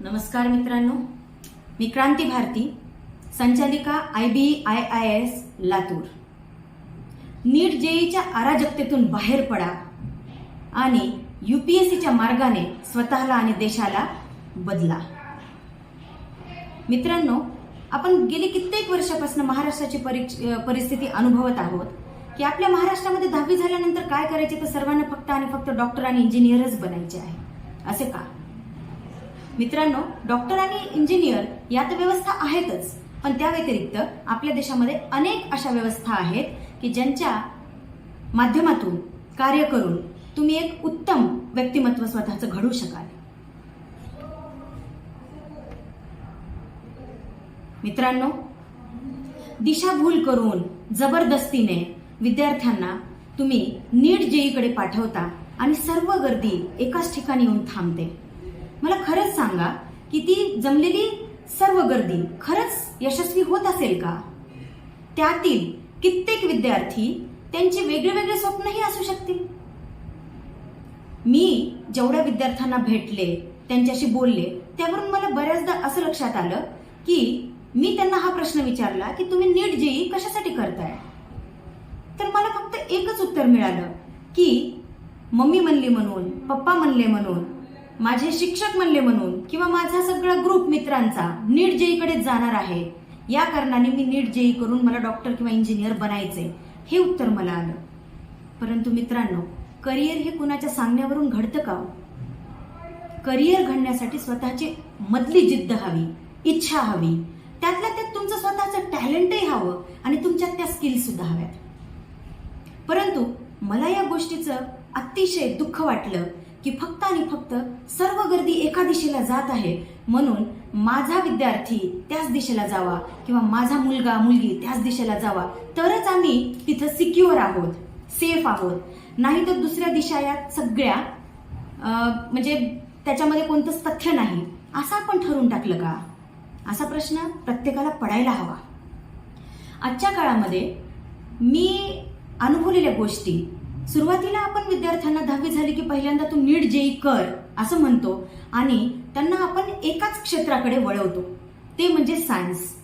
नमस्कार मित्रांनो. मी क्रांती भारती संचालिका I B I I S Latur. NEET जेईच्या अराजकतेतून बाहेर पडा आणि यू पी एस सीच्या मार्गाने स्वतःला आणि देशाला बदला. मित्रांनो आपण गेली कित्येक वर्षापासून महाराष्ट्राची परीक्ष परिस्थिती अनुभवत आहोत की आपल्या महाराष्ट्रामध्ये दहावी झाल्यानंतर काय करायचे तर सर्वांना फक्त आणि फक्त डॉक्टर आणि इंजिनियरच बनायचे आहे. असे का? मित्रांनो डॉक्टर आणि इंजिनियर या तर व्यवस्था आहेतच. पण त्या व्यतिरिक्त आपल्या देशामध्ये अनेक अशा व्यवस्था आहेत की ज्यांच्या माध्यमातून कार्य करून तुम्ही एक उत्तम व्यक्तिमत्व स्वतःचं घडवू शकाल. मित्रांनो दिशाभूल करून जबरदस्तीने विद्यार्थ्यांना तुम्ही नीट जेईकडे पाठवता आणि सर्व गर्दी एकाच ठिकाणी येऊन थांबते. मला खरंच सांगा की ती जमलेली सर्व गर्दी खरंच यशस्वी होत असेल का? त्यातील कित्येक विद्यार्थी त्यांचे वेगळे वेगळे स्वप्नही असू शकतील. मी जेवढ्या विद्यार्थ्यांना भेटले त्यांच्याशी बोलले त्यावरून मला बऱ्याचदा असं लक्षात आलं की मी त्यांना हा प्रश्न विचारला की तुम्ही नीट जेई कशासाठी करताय? तर मला फक्त एकच उत्तर मिळालं की मम्मी म्हणली म्हणून पप्पा म्हणले म्हणून माझे शिक्षक म्हणले म्हणून किंवा माझा सगळा ग्रुप मित्रांचा नीट जेईकडे जाणार आहे या कारणाने मी नीट जेई करून मला डॉक्टर किंवा इंजिनियर बनायचे हे उत्तर मला आलं. परंतु मित्रांनो करिअर हे कुणाच्या सांगण्यावरून घडतं का हो? करिअर घडण्यासाठी स्वतःची मधली जिद्द हवी इच्छा हवी. त्यातल्या त्यात तुमचं स्वतःचं टॅलेंटही हवं आणि तुमच्यात त्या स्किल सुद्धा हव्यात. परंतु मला या गोष्टीचं अतिशय दुःख वाटलं की फक्त आणि फक्त सर्व गर्दी एका दिशेला जात आहे. म्हणून माझा विद्यार्थी त्याच दिशेला जावा किंवा माझा मुलगा मुलगी त्याच दिशेला जावा. तरच आम्ही तिथं सिक्युअर आहोत सेफ आहोत. नाही तर दुसऱ्या दिशा या सगळ्या म्हणजे त्याच्यामध्ये कोणतंच तथ्य नाही. असं आपण ठरवून टाकलं का? असा प्रश्न प्रत्येकाला पडायला हवा. आजच्या काळामध्ये मी अनुभवलेल्या गोष्टी सुरुवातीला आपण विद्यार्थ्यांना दहावी झाली की पहिल्यांदा तू नीट जेई कर असं म्हणतो. आणि त्यांना आपण एकाच क्षेत्राकडे वळवतो. ते म्हणजे सायन्स.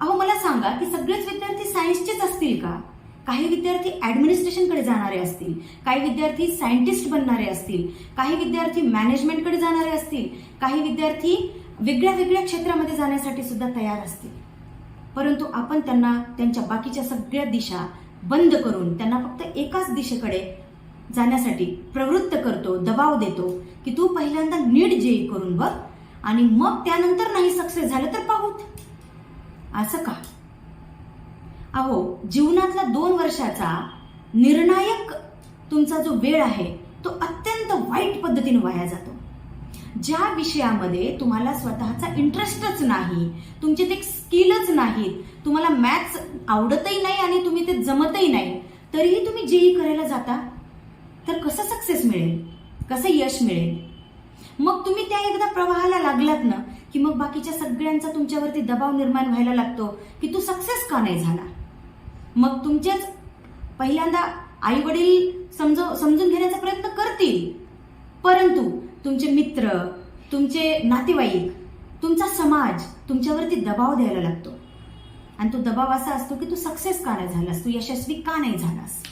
अहो मला सांगा की सगळेच विद्यार्थी सायन्सचेच असतील का? काही विद्यार्थी ॲडमिनिस्ट्रेशनकडे जाणारे असतील काही विद्यार्थी सायंटिस्ट बनणारे असतील काही विद्यार्थी मॅनेजमेंटकडे जाणारे असतील काही विद्यार्थी वेगळ्या वेगळ्या क्षेत्रामध्ये जाण्यासाठी सुद्धा तयार असतील. परंतु आपण त्यांना त्यांच्या बाकीच्या सगळ्या दिशा बंद करून त्यांना फक्त एकाच दिशेकडे जाण्यासाठी प्रवृत्त करतो दबाव देतो की तू पहिल्यांदा नीट जेई करून बघ आणि मग त्यानंतर नाही सक्सेस झालं तर पाहूत. असं का? अहो जीवनातला दोन वर्षाचा निर्णायक तुमचा जो वेळ आहे तो अत्यंत वाईट पद्धतीने वाया जातो. ज्या विषयामध्ये तुम्हाला स्वतःचा इंटरेस्टच नाही तुमचे ते स्किलच नाहीत तुम्हाला मॅथ्स आवडतही नाही आणि तुम्ही ते जमतही नाही तरीही तुम्ही जेई करायला जाता. तर कसं सक्सेस मिळेल? कसं यश मिळेल? मग तुम्ही त्या एकदा प्रवाहाला लागलात ना की मग बाकीच्या सगळ्यांचा तुमच्यावरती दबाव निर्माण व्हायला लागतो की तू सक्सेस का नाही झाला? मग तुमचेच पहिल्यांदा आई वडील समजव समजून घेण्याचा प्रयत्न करतील. परंतु तुमचे मित्र तुमचे नातेवाईक तुमचा समाज तुमच्यावरती दबाव द्यायला लागतो. आणि तो दबाव असा असतो की तू सक्सेस का नाही झालास? तू यशस्वी का नाही झालास?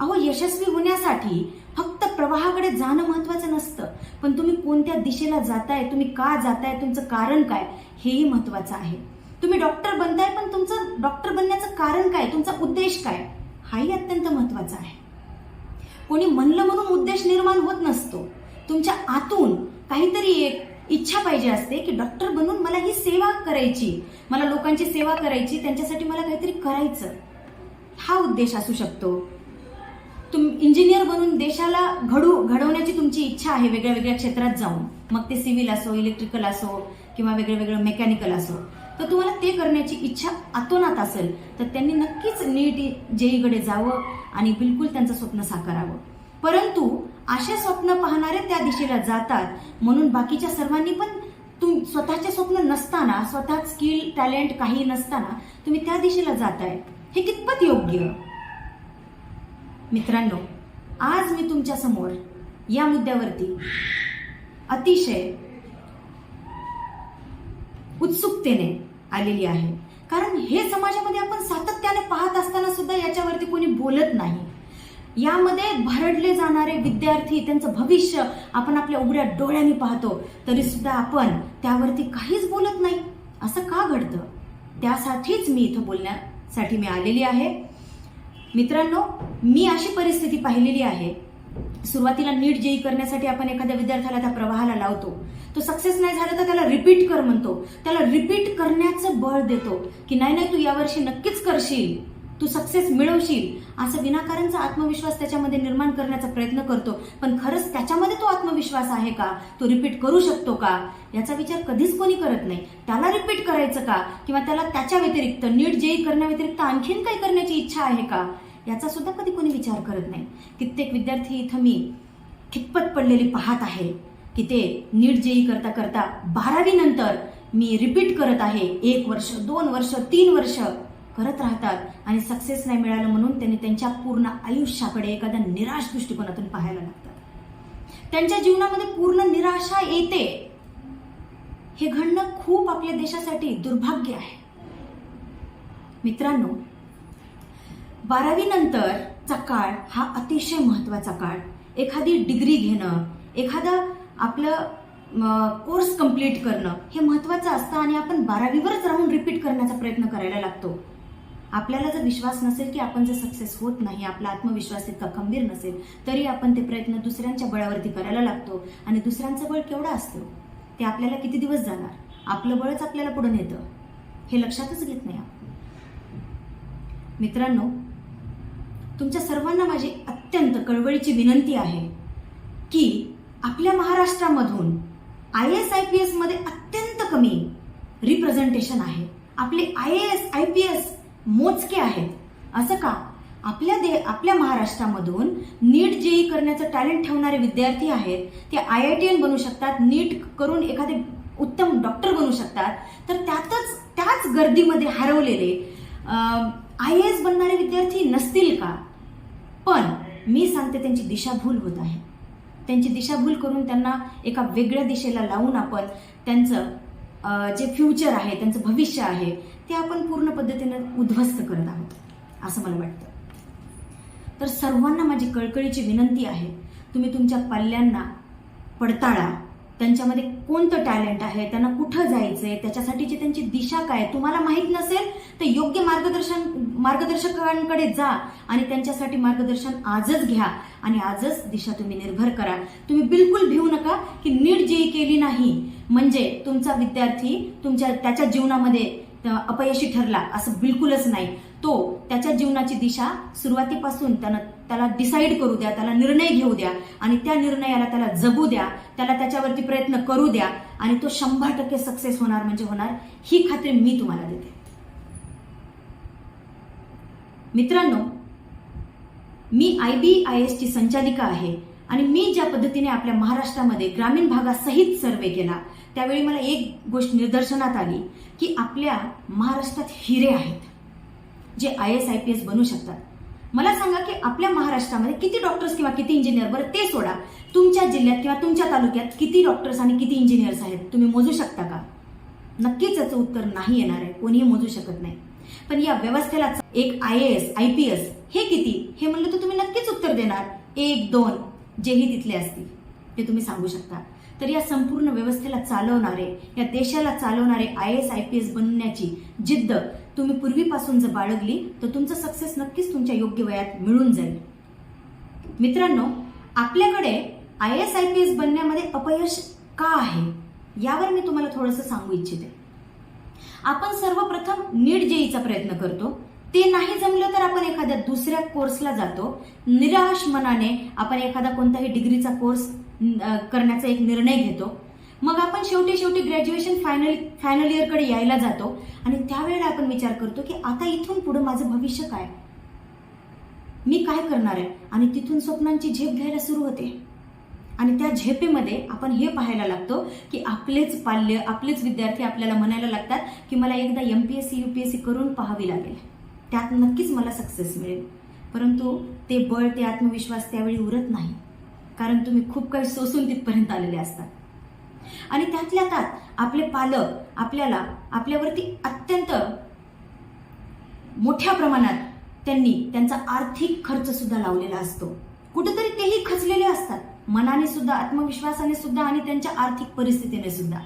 अहो यशस्वी होण्यासाठी फक्त प्रवाहाकडे जाणं महत्वाचं नसतं. पण तुम्ही कोणत्या दिशेला जाताय तुम्ही का जाताय तुमचं कारण काय हेही महत्वाचं आहे. तुम्ही डॉक्टर बनताय पण तुमचं डॉक्टर बनण्याचं कारण काय तुमचा उद्देश काय हाही अत्यंत महत्त्वाचा आहे. कोणी म्हणलं म्हणून उद्देश निर्माण होत नसतो. तुमच्या आतून काहीतरी एक इच्छा पाहिजे असते की डॉक्टर बनून मला ही सेवा करायची. मला लोकांची सेवा करायची त्यांच्यासाठी मला काहीतरी करायचं. हा उद्देश असू शकतो. तुम इंजिनियर बनून देशाला घडू घडवण्याची तुमची इच्छा आहे वेगळ्या वेगळ्या क्षेत्रात जाऊन. मग ते सिव्हिल असो इलेक्ट्रिकल असो किंवा वेगळं वेगळं मेकॅनिकल असो. तर तुम्हाला ते करण्याची इच्छा आतोनात असेल तर त्यांनी नक्कीच नीट जेईकडे जावं आणि बिलकुल त्यांचं स्वप्न साकारावं. परंतु असे स्वप्न पाहणारे त्या दिशेला जातात. म्हणून बाकीच्या सर्वांनी पण तुम स्वतःचे स्वप्न नसताना स्वतः स्किल टॅलेंट काही नसताना तुम्ही त्या दिशेला जाताय. हे कितपत योग्य? मित्रांनो आज मी तुमच्यासमोर या मुद्द्यावरती अतिशय उत्सुकतेने आलेली आहे. कारण हे समाजामध्ये आपण सातत्याने पाहत असताना सुद्धा याच्यावरती कोणी बोलत नाही. यामध्ये भरडले जाणारे विद्यार्थी त्यांचं भविष्य आपण आपल्या उघड्या डोळ्यांनी पाहतो. तरी सुद्धा आपण त्यावरती काहीच बोलत नाही. असं का घडतं? त्यासाठीच मी इथं बोलण्यासाठी मी आलेली आहे. मित्रांनो मी अशी परिस्थिती पाहिलेली आहे. सुरुवातीला नीट जेई करण्यासाठी आपण एखाद्या विद्यार्थ्याला त्या प्रवाहाला लावतो. तो सक्सेस नाही झाला तर त्याला रिपीट कर म्हणतो. त्याला रिपीट करण्याचं बळ देतो की नाही नाही तू यावर्षी नक्कीच करशील. तू सक्सेस मिळवशील असं विनाकारणचा आत्मविश्वास त्याच्यामध्ये निर्माण करण्याचा प्रयत्न करतो. पण खरंच त्याच्यामध्ये तो आत्मविश्वास आहे का? तो रिपीट करू शकतो का? याचा विचार कधीच कोणी करत नाही. त्याला रिपीट करायचं का? किंवा त्याला त्याच्या व्यतिरिक्त नीट जेई करण्याव्यतिरिक्त आणखीन काही करण्याची इच्छा आहे का? याचा सुद्धा कधी कोणी विचार करत नाही. कित्येक विद्यार्थी इथं मी कितपत पडलेली पाहत आहे की ते नीट जेई करता करता बारावी नंतर मी रिपीट करत आहे. एक वर्ष दोन वर्ष तीन वर्ष करत राहतात आणि सक्सेस नाही मिळालं म्हणून त्यांनी त्यांच्या पूर्ण आयुष्याकडे एखाद्या निराश दृष्टिकोनातून पाहायला लागतात. त्यांच्या जीवनामध्ये पूर्ण निराशा येते. हे घडणं खूप आपल्या देशासाठी दुर्भाग्य आहे. मित्रांनो बारावी नंतरचा काळ हा अतिशय महत्त्वाचा काळ. एखादी डिग्री घेणं एखादा आपलं कोर्स कंप्लीट करणं हे महत्वाचं असतं आणि आपण बारावीवरच राहून रिपीट करण्याचा प्रयत्न करायला लागतो. आपल्याला जर विश्वास नसेल की आपण जर सक्सेस होत नाही आपला आत्मविश्वास इतका खंबीर नसेल तरी आपण ते प्रयत्न दुसऱ्यांच्या बळावरती करायला लागतो. आणि दुसऱ्यांचं बळ केवढं असतं? ते आपल्याला किती दिवस जाणार? आपलं बळच आपल्याला पुढे नेतं? हे लक्षातच घेत नाही आपण. मित्रांनो तुमच्या सर्वांना माझी अत्यंत कळवळीची विनंती आहे की आपल्या महाराष्ट्रामधून आय एस आय पी एसमध्ये अत्यंत कमी रिप्रेझेंटेशन आहे. आपले I S I P S मोजके आहेत. असं का? आपल्या दे आपल्या महाराष्ट्रामधून नीट जेई करण्याचं टॅलेंट ठेवणारे विद्यार्थी आहेत ते आय आय टी एन बनू शकतात नीट करून एखादे उत्तम डॉक्टर बनू शकतात. तर त्यातच त्याच गर्दीमध्ये हरवलेले आय एस बनणारे विद्यार्थी नसतील का? पण मी सांगते त्यांची दिशाभूल होत आहे. त्यांची दिशाभूल करून त्यांना एका वेगळ्या दिशेला लावून आपण त्यांचं जे फ्युचर आहे त्यांचं भविष्य आहे ते आपण पूर्ण पद्धतीनं उद्ध्वस्त करत आहोत असं मला वाटतं. तर सर्वांना माझी कळकळीची विनंती आहे तुम्ही तुमच्या पाल्यांना पडताळा. त्यांच्यामध्ये कोणतं टॅलेंट आहे त्यांना कुठं जायचं आहे त्याच्यासाठीची त्यांची दिशा काय तुम्हाला माहीत नसेल तर योग्य मार्गदर्शन मार्गदर्शकांकडे जा आणि त्यांच्यासाठी मार्गदर्शन आजच घ्या आणि आजच दिशा तुम्ही निर्भर करा. तुम्ही बिलकुल भिवू नका की नीट जेई केली नाही. म्हणजे तुमचा विद्यार्थी तुमच्या त्याच्या जीवनामध्ये अपयशी ठरला असं बिलकुलच नाही. तो त्याच्या जीवनाची दिशा सुरुवातीपासून त्यानं त्याला डिसाईड करू द्या त्याला निर्णय घेऊ द्या आणि त्या निर्णयाला त्याला जगू द्या त्याला त्याच्यावरती प्रयत्न करू द्या आणि तो शंभर टक्के सक्सेस होणार म्हणजे होणार ही खात्री मी तुम्हाला देते. मित्रांनो मी आय बी आय एसची संचालिका आहे आणि मी ज्या पद्धतीने आपल्या महाराष्ट्रामध्ये ग्रामीण भागासहित सर्वे केला त्यावेळी मला एक गोष्ट निदर्शनात आली की आपल्या महाराष्ट्रात हिरे आहेत जे I S I P S बनू शकतात. मला सांगा की आपल्या महाराष्ट्रामध्ये किती डॉक्टर्स किंवा किती इंजिनियर बरं ते सोडा. तुमच्या जिल्ह्यात किंवा तुमच्या तालुक्यात किती डॉक्टर्स आणि किती इंजिनियर्स आहेत तुम्ही मोजू शकता का? नक्कीच याचं उत्तर नाही येणार आहे कोणीही मोजू शकत नाही. पण या व्यवस्थेला एक I S I P S हे किती? हे म्हणलं तर तुम्ही नक्कीच उत्तर देणार. एक दोन जेही तिथले असतील ते तुम्ही सांगू शकता. तर या संपूर्ण व्यवस्थेला चालवणारे या देशाला चालवणारे I S I P S बनण्याची जिद्द तुम्ही पूर्वीपासून जर बाळगली तर तुमचं सक्सेस नक्कीच तुमच्या योग्य वयात मिळून जाईल. मित्रांनो आपल्याकडे I S I P S बनण्यामध्ये अपयश का आहे यावर मी तुम्हाला थोडंसं सांगू इच्छिते. आपण सर्वप्रथम नीट जेईचा प्रयत्न करतो. ते नाही जमलं तर आपण एखाद्या दुसऱ्या कोर्सला जातो. निराश मनाने आपण एखादा कोणताही डिग्रीचा कोर्स करण्याचा एक निर्णय घेतो. मग आपण शेवटी शेवटी ग्रॅज्युएशन फायनल फायनल इयरकडे यायला जातो आणि त्यावेळेला आपण विचार करतो की आता इथून पुढे माझं भविष्य काय? मी काय करणार आहे? आणि तिथून स्वप्नांची झेप घ्यायला सुरू होते. आणि त्या झेपेमध्ये आपण हे पाहायला लागतो की आपलेच पाल्य आपलेच विद्यार्थी आपल्याला म्हणायला लागतात की मला एकदा MPSC UPSC करून पाहावी लागेल. त्यात नक्कीच मला सक्सेस मिळेल. परंतु ते बळ ते आत्मविश्वास त्यावेळी उरत नाही. कारण तुम्ही खूप काही सोसून तिथपर्यंत आलेले असतात आणि त्यातल्या त्यात आपले पालक आपल्याला आपल्यावरती अत्यंत मोठ्या प्रमाणात त्यांनी त्यांचा आर्थिक खर्च सुद्धा लावलेला असतो. कुठेतरी तेही खचलेले असतात. मनाने सुद्धा आत्मविश्वासाने सुद्धा आणि त्यांच्या आर्थिक परिस्थितीने सुद्धा.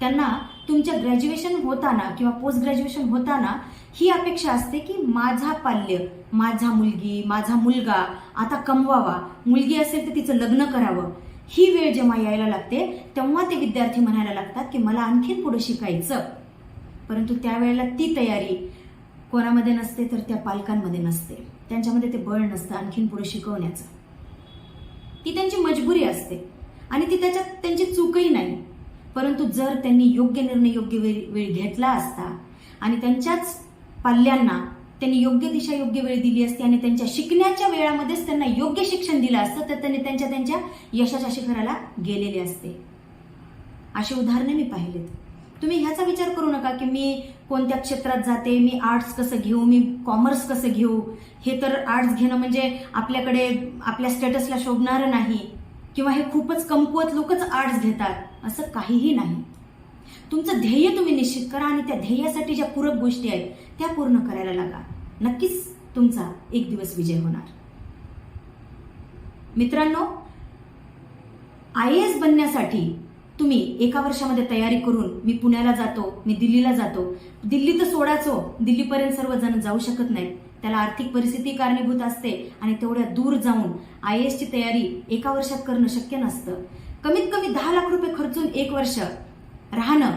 त्यांना तुमच्या ग्रॅज्युएशन होताना किंवा पोस्ट ग्रॅज्युएशन होताना ही अपेक्षा असते की माझा पाल्य माझा मुलगी माझा मुलगा आता कमवावा मुलगी असेल तर तिचं लग्न करावं. ही वेळ जेव्हा यायला लागते तेव्हा ते विद्यार्थी म्हणायला लागतात की मला आणखीन पुढे शिकायचं. परंतु त्यावेळेला ती तयारी कोणामध्ये नसते तर त्या पालकांमध्ये नसते. त्यांच्यामध्ये ते बळ नसतं आणखीन पुढे शिकवण्याचं. ती त्यांची मजबुरी असते. आणि ती त्याच्यात त्यांची चूकही नाही. परंतु जर त्यांनी योग्य निर्णय योग्य वेळी वेळ घेतला असता आणि त्यांच्याच पाल्यांना त्यांनी योग्य दिशा योग्य वेळ दिली असती आणि त्यांच्या शिकण्याच्या वेळामध्येच त्यांना योग्य शिक्षण दिलं असतं तर त्यांनी त्यांच्या त्यांच्या यशाच्या शिखराला गेलेले असते. अशी उदाहरणे मी पाहिलेत. तुम्ही ह्याचा विचार करू नका की मी कोणत्या क्षेत्रात जाते मी आर्ट्स कसं घेऊ मी कॉमर्स कसं घेऊ? हे तर आर्ट्स घेणं म्हणजे आपल्याकडे आपल्या स्टेटसला शोभणारं नाही. किंवा हे खूपच कमकुवत लोकच आर्ट्स घेतात. असं काहीही नाही. तुमचं ध्येय तुम्ही निश्चित करा आणि त्या ध्येयासाठी ज्या पूरक गोष्टी आहेत त्या पूर्ण करायला लागा. नक्कीच तुमचा एक दिवस विजय होणार. मित्रांनो आय एस बनण्यासाठी तुम्ही एका वर्षामध्ये तयारी करून मी पुण्याला जातो मी दिल्लीला जातो. दिल्ली तर सोडाचो दिल्लीपर्यंत सर्वजण जाऊ शकत नाहीत. त्याला आर्थिक परिस्थिती कारणीभूत असते आणि तेवढ्या दूर जाऊन आय एसची तयारी एका वर्षात करणं शक्य नसतं. कमीत कमी दहा लाख रुपये खर्चून एक वर्ष राहणं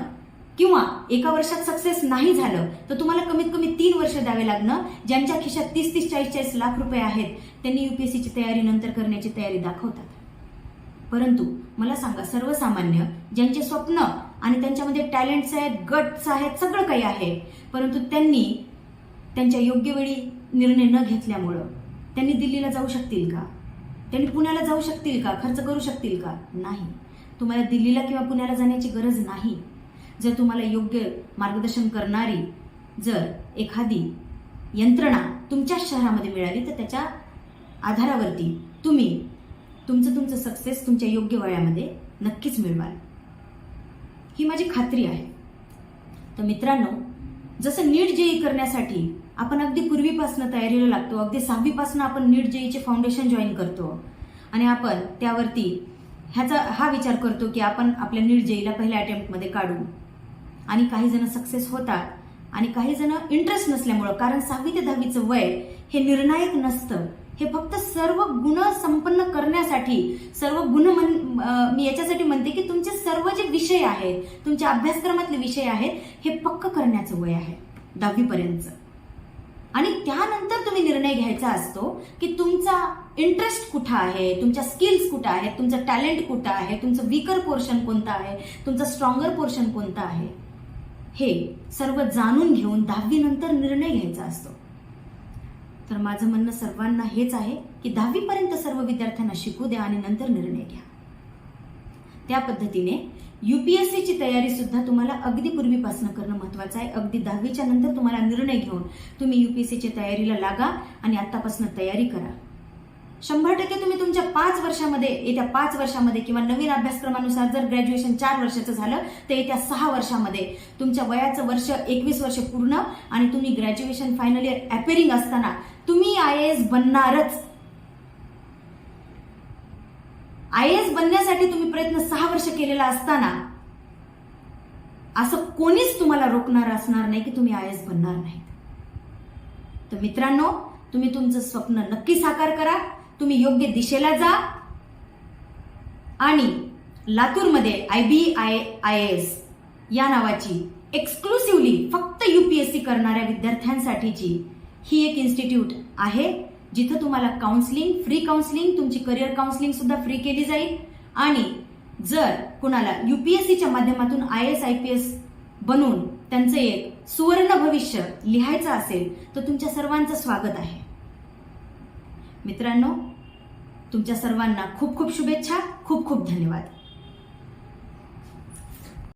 किंवा एका वर्षात सक्सेस नाही झालं तर तुम्हाला कमीत कमी तीन वर्ष द्यावे लागणं ज्यांच्या खिशात तीस तीस चाळीस चाळीस लाख रुपये आहेत त्यांनी युपीएससीची तयारी नंतर करण्याची तयारी दाखवतात. परंतु मला सांगा सर्वसामान्य ज्यांचे स्वप्न आणि त्यांच्यामध्ये टॅलेंट्स आहेत गट्स आहेत सगळं काही आहे परंतु त्यांनी त्यांच्या योग्य वेळी निर्णय न घेतल्यामुळं त्यांनी दिल्लीला जाऊ शकतील का? त्यांनी पुण्याला जाऊ शकतील का? खर्च करू शकतील का? नाही. तुम्हाला दिल्लीला किंवा पुण्याला जाण्याची गरज नाही. जर तुम्हाला योग्य मार्गदर्शन करणारी जर एखादी यंत्रणा तुमच्याच शहरामध्ये मिळाली तर त्याच्या आधारावरती तुम्ही तुमचं तुमचं सक्सेस तुमच्या योग्य वयामध्ये नक्कीच मिळवाल. ही माझी खात्री आहे. तर मित्रांनो जसं नीट जेई करण्यासाठी आपण अगदी पूर्वीपासून तयारीला लागतो. अगदी सहावीपासून आपण नीट जेईचे फाउंडेशन जॉईन करतो. आणि आपण त्यावरती ह्याचा हा विचार करतो की आपण आपल्या नीट जेईला पहिल्या अटेम्प्टमध्ये काढू. आणि काही जण सक्सेस होतात आणि काही जण इंटरेस्ट नसल्यामुळं कारण सहावी ते दहावीचं वय हे निर्णायक नसतं. हे फक्त सर्व गुण संपन्न करण्यासाठी सर्व गुण मन मी याच्यासाठी म्हणते की तुमचे सर्व जे विषय आहेत तुमच्या अभ्यासक्रमातले विषय आहेत हे पक्क करण्याचं वय आहे दहावीपर्यंतचं आणि त्यानंतर तुम्ही निर्णय घ्यायचा असतो की तुमचा इंटरेस्ट कुठं आहे तुमच्या स्किल्स कुठं आहेत तुमचं टॅलेंट कुठं आहे तुमचं वीकर पोर्शन कोणतं आहे तुमचं स्ट्रॉंगर पोर्शन कोणतं आहे? हे सर्व जाणून घेऊन दहावीनंतर निर्णय घ्यायचा असतो. तर माझं म्हणणं सर्वांना हेच आहे की दहावीपर्यंत सर्व विद्यार्थ्यांना शिकू द्या आणि नंतर निर्णय घ्या. त्या पद्धतीने युपीएससीची तयारी सुद्धा तुम्हाला अगदी पूर्वीपासून करणं महत्वाचं आहे. अगदी दहावीच्या नंतर तुम्हाला निर्णय घेऊन तुम्ही युपीएससीच्या तयारीला लागा आणि आतापासून तयारी करा. शंभर टक्के तुम्ही तुमच्या पाच वर्षामध्ये येत्या पाच वर्षामध्ये किंवा नवीन अभ्यासक्रमानुसार जर ग्रॅज्युएशन चार वर्षाचं झालं तर येत्या सहा वर्षामध्ये तुमच्या वयाचं वर्ष एकवीस वर्ष पूर्ण आणि तुम्ही ग्रॅज्युएशन फायनल इयर अपेरिंग असताना तुम्ही आय एस बनणारच. आय एस बनण्यासाठी तुम्ही प्रयत्न सहा वर्ष केलेला असताना असं कोणीच तुम्हाला रोखणार असणार नाही की तुम्ही आय एस बनणार नाहीत. तर मित्रांनो तुम्ही तुमचं स्वप्न नक्की साकार करा तुम्ही योग्य दिशेला जा आणि लातूरमध्ये I B I I S या नावाची एक्सक्लुसिव्हली फक्त युपीएससी करणाऱ्या विद्यार्थ्यांसाठीची ही एक इन्स्टिट्यूट आहे. जिथं तुम्हाला काउन्सिलिंग फ्री काउन्सिलिंग तुमची करिअर काउन्सिलिंग सुद्धा फ्री केली जाईल. आणि जर कुणाला युपीएससीच्या माध्यमातून I S I P S बनून त्यांचं एक सुवर्ण भविष्य लिहायचं असेल तर तुमच्या सर्वांचं स्वागत आहे. मित्रांनो तुमच्या सर्वांना खूप खूप शुभेच्छा खूप खूप धन्यवाद.